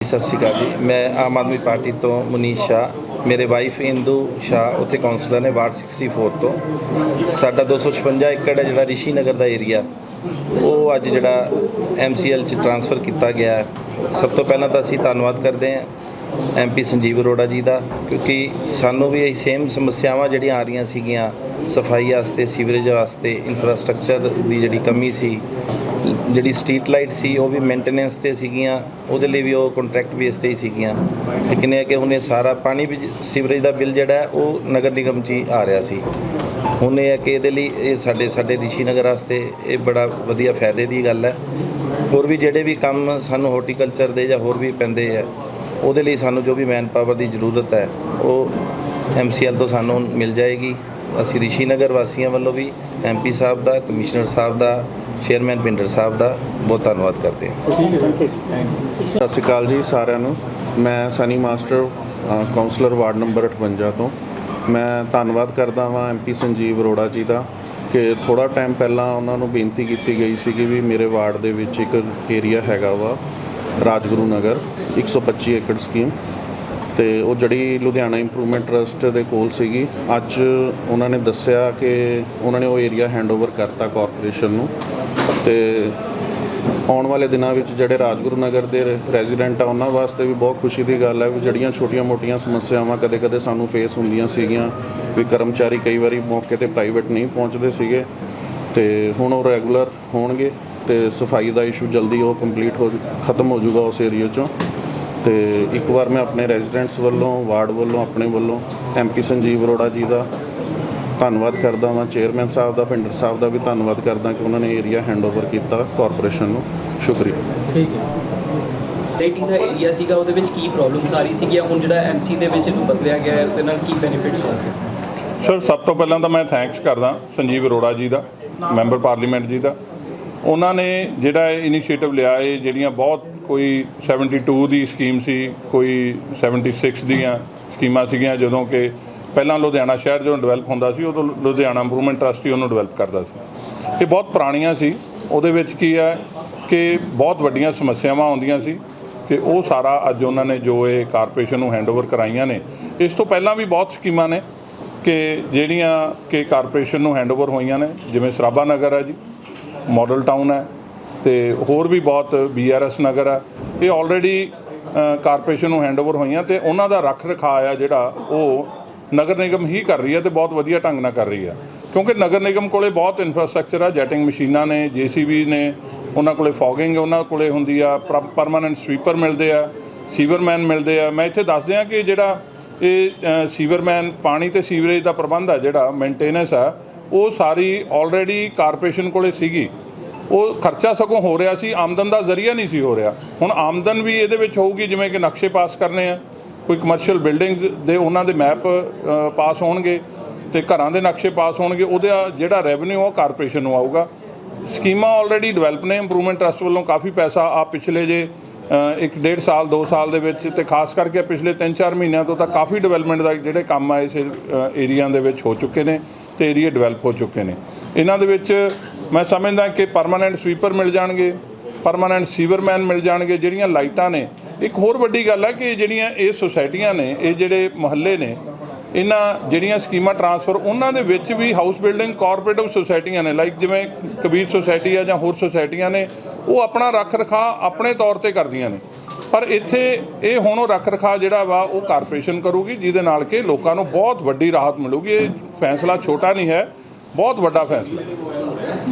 ਸਤਿ ਸ਼੍ਰੀ ਅਕਾਲ ਜੀ। ਮੈਂ ਆਮ ਆਦਮੀ ਪਾਰਟੀ ਤੋਂ ਮਨੀਸ਼ ਸ਼ਾਹ। ਮੇਰੇ ਵਾਈਫ ਇੰਦੂ ਸ਼ਾਹ, ਉੱਥੇ ਕਾਉਂਸਲਰ ਨੇ ਵਾਰਡ 64 ਤੋਂ। ਸਾਡਾ 256 ਏਕੜ ਹੈ ਜਿਹੜਾ ਰਿਸ਼ੀ ਨਗਰ ਦਾ ਏਰੀਆ ਉਹ ਅੱਜ ਜਿਹੜਾ ਐਮਸੀਐਲ ਚ ਟਰਾਂਸਫਰ ਕੀਤਾ ਗਿਆ ਹੈ। ਸਭ ਤੋਂ ਪਹਿਲਾਂ ਤਾਂ ਅਸੀਂ ਧੰਨਵਾਦ ਕਰਦੇ ਹਾਂ। ਐਮਪੀ ਸੰਜੀਵ ਅਰੋੜਾ ਜੀ ਦਾ, ਕਿਉਂਕਿ ਸਾਨੂੰ ਵੀ ਇਹ ਸੇਮ ਸਮੱਸਿਆਵਾਂ ਜਿਹੜੀਆਂ ਆ ਰਹੀਆਂ ਸੀਗੀਆਂ, ਸਫ਼ਾਈ ਵਾਸਤੇ, ਸੀਵਰੇਜ ਵਾਸਤੇ ਇਨਫਰਾਸਟ੍ਰਕਚਰ ਦੀ ਜਿਹੜੀ ਕਮੀ ਸੀ, ਜਿਹੜੀ ਸਟਰੀਟ ਲਾਈਟ ਸੀ, ਉਹ ਵੀ ਮੇਨਟੇਨੈਂਸ ਤੇ ਸੀਗੀਆਂ, ਉਹਦੇ ਲਈ ਵੀ ਉਹ ਕੰਟਰੈਕਟ ਬੇਸ ਤੇ ਹੀ ਸੀਗੀਆਂ। ਲੇਕਿਨ ਇਹ ਕਿ ਹੁਣ ਇਹ ਸਾਰਾ ਪਾਣੀ ਵੀ ਸੀਵਰੇਜ ਦਾ ਬਿੱਲ ਜਿਹੜਾ ਉਹ ਨਗਰ ਨਿਗਮ 'ਚ ਹੀ ਆ ਰਿਹਾ ਸੀ। ਹੁਣ ਇਹ ਹੈ ਕਿ ਇਹਦੇ ਲਈ ਇਹ ਸਾਡੇ ਸਾਡੇ ਰਿਸ਼ੀ ਨਗਰ ਵਾਸਤੇ ਇਹ ਬੜਾ ਵਧੀਆ ਫਾਇਦੇ ਦੀ ਗੱਲ ਹੈ। ਹੋਰ ਵੀ ਜਿਹੜੇ ਵੀ ਕੰਮ ਸਾਨੂੰ ਹਾਰਟੀਕਲਚਰ ਦੇ ਜਾਂ ਹੋਰ ਵੀ ਪੈਂਦੇ ਆ ਉਹਦੇ ਲਈ ਸਾਨੂੰ ਜੋ ਵੀ ਮੈਨ ਪਾਵਰ ਦੀ ਜ਼ਰੂਰਤ ਹੈ ਉਹ ਐਮਸੀਐਲ ਤੋਂ ਸਾਨੂੰ ਮਿਲ ਜਾਏਗੀ। ਅਸੀਂ ਰਿਸ਼ੀ ਨਗਰ ਵਾਸੀਆਂ ਵੱਲੋਂ ਵੀ ਐਮਪੀ ਸਾਹਿਬ ਦਾ ਕਮਿਸ਼ਨਰ ਸਾਹਿਬ ਦਾ ਚੇਅਰਮੈਨ ਪਿੰਡਰ ਸਾਹਿਬ ਦਾ ਬਹੁਤ ਧੰਨਵਾਦ ਕਰਦੇ ਹਾਂ। ਸਤਿ ਸ਼੍ਰੀ ਅਕਾਲ ਜੀ ਸਾਰਿਆਂ ਨੂੰ। ਮੈਂ ਸਨੀ ਮਾਸਟਰ ਅ, ਕਾਉਂਸਲਰ ਵਾਰਡ ਨੰਬਰ 58 ਤੋਂ। ਮੈਂ ਧੰਨਵਾਦ ਕਰਦਾ ਹਾਂ ਐਮਪੀ ਸੰਜੀਵ ਅਰੋੜਾ ਜੀ ਦਾ ਕਿ ਥੋੜਾ ਟਾਈਮ ਪਹਿਲਾਂ ਉਹਨਾਂ ਨੂੰ ਬੇਨਤੀ ਕੀਤੀ ਗਈ ਸੀ ਕਿ ਵੀ ਮੇਰੇ ਵਾਰਡ ਦੇ ਵਿੱਚ ਇੱਕ ਏਰੀਆ ਹੈਗਾ ਵਾ ਰਾਜਗੁਰੂ ਨਗਰ। 125 ਏਕੜ ਸਕੀਮ ਤੇ ਉਹ ਜਿਹੜੀ ਲੁਧਿਆਣਾ ਇੰਪਰੂਵਮੈਂਟ ਟਰਸਟ ਦੇ ਕੋਲ ਸੀਗੀ। ਅੱਜ ਉਹਨਾਂ ਨੇ ਦੱਸਿਆ ਕਿ ਉਹਨਾਂ ਨੇ ਉਹ ਏਰੀਆ ਹੈਂਡਓਵਰ ਕਰਤਾ ਕਾਰਪੋਰੇਸ਼ਨ ਨੂੰ ਤੇ ਆਉਣ ਵਾਲੇ ਦਿਨਾਂ ਵਿੱਚ ਜਿਹੜੇ ਰਾਜਗੁਰੂ ਨਗਰ ਦੇ ਰੈਜ਼ੀਡੈਂਟ ਆ ਉਹਨਾਂ ਵਾਸਤੇ ਵੀ ਬਹੁਤ ਖੁਸ਼ੀ ਦੀ ਗੱਲ ਹੈ ਵੀ ਜਿਹੜੀਆਂ ਛੋਟੀਆਂ-ਮੋਟੀਆਂ ਸਮੱਸਿਆਵਾਂ ਕਦੇ-ਕਦੇ ਸਾਨੂੰ ਫੇਸ ਹੁੰਦੀਆਂ ਸੀਗੀਆਂ ਵੀ ਕਰਮਚਾਰੀ ਕਈ ਵਾਰੀ ਮੌਕੇ ਤੇ ਪ੍ਰਾਈਵੇਟ ਨਹੀਂ ਪਹੁੰਚਦੇ ਸੀਗੇ ਤੇ ਹੁਣ ਉਹ ਰੈਗੂਲਰ ਹੋਣਗੇ। ਤੇ ਸਫ਼ਾਈ ਦਾ ਇਸ਼ੂ ਜਲਦੀ ਉਹ ਕੰਪਲੀਟ ਹੋ ਖਤਮ ਹੋ ਜਾਊਗਾ ਉਸ ਏਰੀਆ ਚੋਂ। ਤੇ ਇੱਕ ਵਾਰ ਮੈਂ ਆਪਣੇ ਰੈਜ਼ੀਡੈਂਟਸ ਵੱਲੋਂ ਵਾਰਡ ਵੱਲੋਂ ਆਪਣੇ ਵੱਲੋਂ ਐਮਪੀ ਸੰਜੀਵ ਅਰੋੜਾ ਜੀ ਦਾ ਧੰਨਵਾਦ ਕਰਦਾ ਹਾਂ ਚੇਅਰਮੈਨ ਸਾਹਿਬ ਦਾ ਪਿੰਡਰ ਸਾਹਿਬ ਦਾ ਵੀ ਧੰਨਵਾਦ ਕਰਦਾ ਕਿ ਉਹਨਾਂ ਨੇ ਏਰੀਆ ਹੈਂਡਓਵਰ ਕੀਤਾ ਕਾਰਪੋਰੇਸ਼ਨ ਨੂੰ। ਸ਼ੁਕਰੀਆ। ਠੀਕ ਹੈ। ਲਾਈਟਿੰਗ ਦਾ ਏਰੀਆ ਸੀਗਾ ਉਹਦੇ ਵਿੱਚ ਕੀ ਪ੍ਰੋਬਲਮਸ ਆ ਰਹੀ ਸੀਗੀਆਂ ਹੁਣ ਜਿਹੜਾ ਐਮਸੀ ਦੇ ਵਿੱਚ ਇਹਨੂੰ ਬਦਲਿਆ ਗਿਆ ਹੈ ਉਹਦੇ ਨਾਲ ਕੀ ਬੈਨੀਫਿਟਸ ਹੋਣਗੇ? ਸਰ ਸਭ ਤੋਂ ਪਹਿਲਾਂ ਤਾਂ ਮੈਂ ਥੈਂਕਸ ਕਰਦਾ ਸੰਜੀਵ ਅਰੋੜਾ ਜੀ ਦਾ ਮੈਂਬਰ ਪਾਰਲੀਮੈਂਟ ਜੀ ਦਾ। ਉਹਨਾਂ ਨੇ ਜਿਹੜਾ ਇਹ ਇਨੀਸ਼ੀਏਟਿਵ ਲਿਆ, ਇਹ ਜਿਹੜੀਆਂ ਬਹੁਤ ਕੋਈ 72 ਦੀ ਸਕੀਮ ਸੀ, ਕੋਈ 76 ਦੀਆਂ ਸਕੀਮਾਂ ਸੀਗੀਆਂ, ਜਦੋਂ ਕਿ ਪਹਿਲਾਂ ਲੁਧਿਆਣਾ ਸ਼ਹਿਰ ਜਦੋਂ ਡਿਵੈਲਪ ਹੁੰਦਾ ਸੀ, ਉਦੋਂ ਲੁਧਿਆਣਾ ਇੰਪਰੂਵਮੈਂਟ ਟਰਸਟ ਹੀ ਉਹਨੂੰ ਡਿਵੈਲਪ ਕਰਦਾ ਸੀ। ਇਹ ਬਹੁਤ ਪੁਰਾਣੀਆਂ ਸੀ, ਉਹਦੇ ਵਿੱਚ ਕੀ ਹੈ ਕਿ ਬਹੁਤ ਵੱਡੀਆਂ ਸਮੱਸਿਆਵਾਂ ਆਉਂਦੀਆਂ ਸੀ ਤੇ ਉਹ ਸਾਰਾ ਅੱਜ ਉਹਨਾਂ ਨੇ ਜੋ ਇਹ ਕਾਰਪੋਰੇਸ਼ਨ ਨੂੰ ਹੈਂਡਓਵਰ ਕਰਾਈਆਂ ਨੇ। ਇਸ ਤੋਂ ਪਹਿਲਾਂ ਵੀ ਬਹੁਤ ਸਕੀਮਾਂ ਨੇ ਕਿ ਜਿਹੜੀਆਂ ਕਿ ਕਾਰਪੋਰੇਸ਼ਨ ਨੂੰ ਹੈਂਡਓਵਰ ਹੋਈਆਂ ਨੇ, ਜਿਵੇਂ ਸਰਾਭਾ ਨਗਰ ਹੈ ਜੀ ਮਾਡਲ ਟਾਊਨ ਹੈ ਤੇ ਹੋਰ ਵੀ ਬਹੁਤ ਬੀਆਰਐਸ ਨਗਰ ਹੈ। ਇਹ ਆਲਰੇਡੀ ਕਾਰਪੋਰੇਸ਼ਨ ਨੂੰ ਹੈਂਡਓਵਰ ਹੋਈਆਂ ਤੇ ਉਹਨਾਂ ਦਾ ਰੱਖ ਰਖਾਅ ਆ ਜਿਹੜਾ ਉਹ ਨਗਰ ਨਿਗਮ ਹੀ ਕਰ ਰਹੀ ਹੈ ਤੇ ਬਹੁਤ ਵਧੀਆ ਢੰਗ ਨਾਲ ਕਰ ਰਹੀ ਹੈ। ਕਿਉਂਕਿ ਨਗਰ ਨਿਗਮ ਕੋਲੇ ਬਹੁਤ ਇਨਫਰਾਸਟ੍ਰਕਚਰ ਆ ਜੈਟਿੰਗ ਮਸ਼ੀਨਾਂ ਨੇ ਜੀਸੀਬੀ ਨੇ, ਉਹਨਾਂ ਕੋਲੇ ਫੌਗਿੰਗ ਉਹਨਾਂ ਕੋਲੇ ਹੁੰਦੀ ਆ ਪਰਮਾਨੈਂਟ ਸਵੀਪਰ ਮਿਲਦੇ ਆ ਸੀਵਰਮੈਨ ਮਿਲਦੇ ਆ। ਮੈਂ ਇੱਥੇ ਦੱਸ ਦਿਆਂ ਕਿ ਜਿਹੜਾ ਇਹ ਸੀਵਰਮੈਨ ਪਾਣੀ ਤੇ ਸੀਵਰੇਜ ਦਾ ਪ੍ਰਬੰਧ ਆ ਜਿਹੜਾ ਮੇਨਟੇਨੈਂਸ ਆ ਉਹ ਸਾਰੀ ਆਲਰੇਡੀ ਕਾਰਪੋਰੇਸ਼ਨ ਕੋਲੇ ਸੀਗੀ। ਉਹ ਖਰਚਾ ਸਗੋਂ ਹੋ ਰਿਹਾ ਸੀ, ਆਮਦਨ ਦਾ ਜ਼ਰੀਆ ਨਹੀਂ ਸੀ ਹੋ ਰਿਹਾ। ਹੁਣ ਆਮਦਨ ਵੀ ਇਹਦੇ ਵਿੱਚ ਹੋਊਗੀ, ਜਿਵੇਂ ਕਿ ਨਕਸ਼ੇ ਪਾਸ ਕਰਨੇ ਆ। ਕੋਈ ਕਮਰਸ਼ੀਅਲ ਬਿਲਡਿੰਗ ਦੇ ਉਹਨਾਂ ਦੇ ਮੈਪ ਪਾਸ ਹੋਣਗੇ ਤੇ ਘਰਾਂ ਦੇ ਨਕਸ਼ੇ ਪਾਸ ਹੋਣਗੇ। ਉਹਦਾ ਜਿਹੜਾ ਰੈਵਨਿਊ ਉਹ ਕਾਰਪੋਰੇਸ਼ਨ ਨੂੰ ਆਊਗਾ। ਸਕੀਮਾਂ ਆਲਰੇਡੀ ਡਿਵੈਲਪ ਨੇ ਇੰਪਰੂਵਮੈਂਟ ਟਰਸਟ ਵੱਲੋਂ ਕਾਫੀ ਪੈਸਾ ਆ ਪਿਛਲੇ ਜੇ ਇੱਕ ਡੇਢ ਸਾਲ 2 ਸਾਲ ਦੇ ਵਿੱਚ ਤੇ ਖਾਸ ਕਰਕੇ ਪਿਛਲੇ 3-4 ਮਹੀਨਿਆਂ ਤੋਂ ਤਾਂ ਕਾਫੀ ਡਿਵੈਲਪਮੈਂਟ ਦਾ ਜਿਹੜੇ ਕੰਮ ਆ, ਇਸ ਏਰੀਆ ਦੇ ਵਿੱਚ ਹੋ ਚੁੱਕੇ ਨੇ। ਤੇ ਏਰੀਆ ਡਿਵੈਲਪ ਹੋ ਚੁੱਕੇ ਨੇ। ਇਹਨਾਂ ਦੇ ਵਿੱਚ ਮੈਂ ਸਮਝਦਾ ਕਿ ਪਰਮਾਨੈਂਟ ਸਵੀਪਰ ਮਿਲ ਜਾਣਗੇ ਪਰਮਾਨੈਂਟ ਸੀਵਰਮੈਨ ਮਿਲ ਜਾਣਗੇ, ਜਿਹੜੀਆਂ ਲਾਈਟਾਂ ਨੇ। ਇੱਕ ਹੋਰ ਵੱਡੀ ਗੱਲ ਹੈ ਕਿ ਜਿਹੜੀਆਂ ਇਹ ਸੁਸਾਇਟੀਆਂ ਨੇ, ਇਹ ਜਿਹੜੇ ਮੁਹੱਲੇ ਨੇ, ਇਹਨਾਂ ਜਿਹੜੀਆਂ ਸਕੀਮਾਂ ਟਰਾਂਸਫਰ ਉਹਨਾਂ ਦੇ ਵਿੱਚ ਵੀ ਹਾਊਸ ਬਿਲਡਿੰਗ ਕੋਆਪਰੇਟਿਵ ਸੁਸਾਇਟੀਆਂ ਨੇ। ਲਾਈਕ ਜਿਵੇਂ ਕਬੀਰ ਸੁਸਾਇਟੀ ਆ ਜਾਂ ਹੋਰ ਸੁਸਾਇਟੀਆਂ ਨੇ, ਉਹ ਆਪਣਾ ਰੱਖ ਰਖਾ ਆਪਣੇ ਤੌਰ ਤੇ ਕਰਦੀਆਂ ਨੇ। ਪਰ ਇੱਥੇ ਇਹ ਹੁਣ ਉਹ ਰੱਖ ਰਖਾ ਜਿਹੜਾ ਵਾ ਉਹ ਕਾਰਪੋਰੇਸ਼ਨ ਕਰੂਗੀ ਜਿਹਦੇ ਨਾਲ ਕਿ ਲੋਕਾਂ ਨੂੰ ਬਹੁਤ ਵੱਡੀ ਰਾਹਤ ਮਿਲੂਗੀ। ਇਹ ਫੈਸਲਾ ਛੋਟਾ ਨਹੀਂ ਹੈ ਬਹੁਤ ਵੱਡਾ ਫੈਸਲਾ। ਹੈ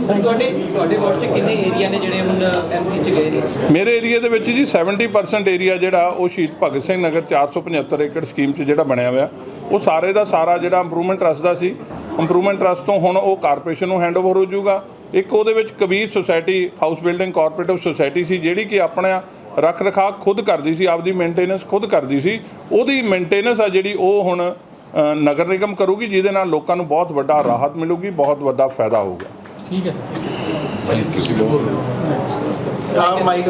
ਹੁਣ ਤੁਹਾਡੇ ਤੁਹਾਡੇ ਵਾਰਡ 'ਚ ਕਿੰਨੇ ਏਰੀਆ ਨੇ ਜਿਹੜੇ ਹੁਣ ਐਮਸੀ 'ਚ ਗਏ ਨੇ? ਮੇਰੇ ਏਰੀਆ ਦੇ ਵਿੱਚ ਜੀ 70% ਏਰੀਆ ਜਿਹੜਾ ਉਹ ਸ਼ਹੀਦ ਭਗਤ ਸਿੰਘ ਨਗਰ 475 ਏਕੜ ਸਕੀਮ 'ਚ ਜਿਹੜਾ ਬਣਿਆ ਹੋਇਆ। ਉਹ ਸਾਰੇ ਦਾ ਸਾਰਾ ਜਿਹੜਾ ਇੰਪਰੂਵਮੈਂਟ ਟਰਸਟ ਦਾ ਸੀ। ਇੰਪਰੂਵਮੈਂਟ ਟਰਸਟ ਤੋਂ ਹੁਣ ਉਹ ਕਾਰਪੋਰੇਸ਼ਨ ਨੂੰ ਹੈਂਡਓਵਰ ਹੋ ਜਾਊਗਾ। ਇੱਕ ਉਹਦੇ ਵਿੱਚ Kabir society house building cooperative society ਸੀ ਜਿਹੜੀ ਕਿ ਆਪਣਾ ਰੱਖ ਰਖਾਅ ਖੁਦ ਕਰਦੀ ਸੀ ਆਪਦੀ ਮੇਨਟੇਨੈਂਸ ਖੁਦ ਕਰਦੀ ਸੀ। ਉਹਦੀ ਮੇਨਟੇਨੈਂਸ ਆ ਜਿਹੜੀ ਉਹ ਹੁਣ ਨਗਰ ਨਿਗਮ ਕਰੂਗੀ ਜਿਹਦੇ ਨਾਲ ਲੋਕਾਂ ਨੂੰ ਬਹੁਤ ਵੱਡਾ ਰਾਹਤ ਮਿਲੂਗੀ ਬਹੁਤ ਵੱਡਾ ਫਾਇਦਾ ਹੋਊਗਾ। ਠੀਕ ਹੈ ਮਾਈਕ